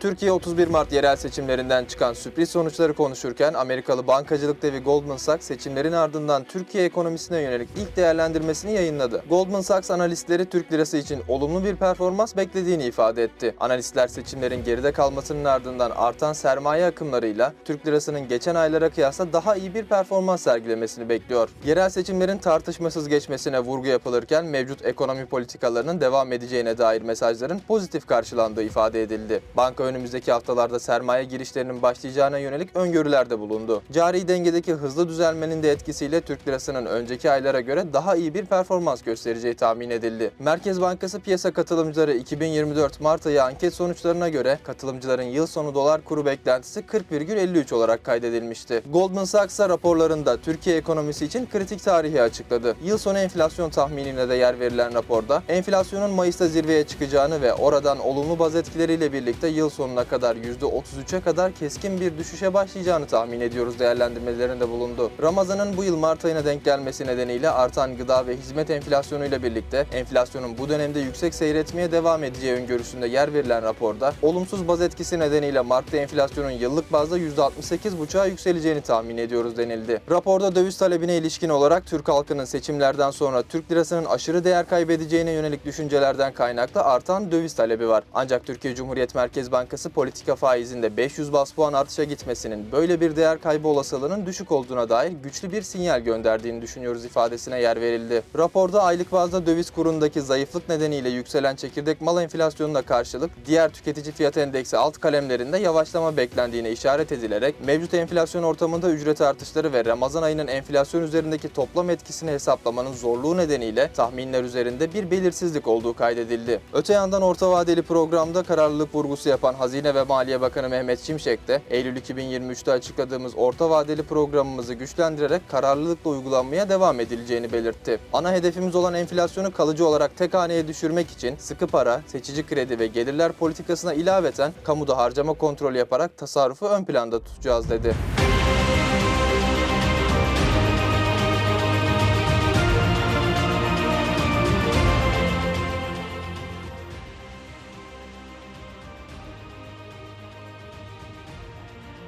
Türkiye 31 Mart yerel seçimlerinden çıkan sürpriz sonuçları konuşurken Amerikalı bankacılık devi Goldman Sachs seçimlerin ardından Türkiye ekonomisine yönelik ilk değerlendirmesini yayınladı. Goldman Sachs analistleri Türk lirası için olumlu bir performans beklediğini ifade etti. Analistler seçimlerin geride kalmasının ardından artan sermaye akımlarıyla Türk lirasının geçen aylara kıyasla daha iyi bir performans sergilemesini bekliyor. Yerel seçimlerin tartışmasız geçmesine vurgu yapılırken mevcut ekonomi politikalarının devam edeceğine dair mesajların pozitif karşılandığı ifade edildi. Banka önümüzdeki haftalarda sermaye girişlerinin başlayacağına yönelik öngörülerde bulundu. Cari dengedeki hızlı düzelmenin de etkisiyle Türk lirasının önceki aylara göre daha iyi bir performans göstereceği tahmin edildi. Merkez Bankası piyasa katılımcıları 2024 Mart ayı anket sonuçlarına göre katılımcıların yıl sonu dolar kuru beklentisi 40,53 olarak kaydedilmişti. Goldman Sachs raporlarında Türkiye ekonomisi için kritik tarihi açıkladı. Yıl sonu enflasyon tahminine de yer verilen raporda enflasyonun Mayıs'ta zirveye çıkacağını ve oradan olumlu baz etkileriyle birlikte yıl sonuna kadar %33'e kadar keskin bir düşüşe başlayacağını tahmin ediyoruz değerlendirmelerinde bulundu. Ramazan'ın bu yıl Mart ayına denk gelmesi nedeniyle artan gıda ve hizmet enflasyonuyla birlikte enflasyonun bu dönemde yüksek seyretmeye devam edeceği öngörüsünde yer verilen raporda olumsuz baz etkisi nedeniyle Mart'ta enflasyonun yıllık bazda %68,5'a yükseleceğini tahmin ediyoruz denildi. Raporda döviz talebine ilişkin olarak Türk halkının seçimlerden sonra Türk lirasının aşırı değer kaybedeceğine yönelik düşüncelerden kaynaklı artan döviz talebi var. Ancak Türkiye Cumhuriyet Merkez Bankası politika faizinde 500 bas puan artışa gitmesinin böyle bir değer kaybı olasılığının düşük olduğuna dair güçlü bir sinyal gönderdiğini düşünüyoruz ifadesine yer verildi. Raporda aylık bazda döviz kurundaki zayıflık nedeniyle yükselen çekirdek mal enflasyonuna karşılık diğer tüketici fiyat endeksi alt kalemlerinde yavaşlama beklendiğine işaret edilerek mevcut enflasyon ortamında ücret artışları ve Ramazan ayının enflasyon üzerindeki toplam etkisini hesaplamanın zorluğu nedeniyle tahminler üzerinde bir belirsizlik olduğu kaydedildi. Öte yandan orta vadeli programda kararlılık vurgusu yapan Hazine ve Maliye Bakanı Mehmet Şimşek de Eylül 2023'te açıkladığımız orta vadeli programımızı güçlendirerek kararlılıkla uygulanmaya devam edileceğini belirtti. Ana hedefimiz olan enflasyonu kalıcı olarak tek haneye düşürmek için sıkı para, seçici kredi ve gelirler politikasına ilaveten kamuda harcama kontrolü yaparak tasarrufu ön planda tutacağız dedi.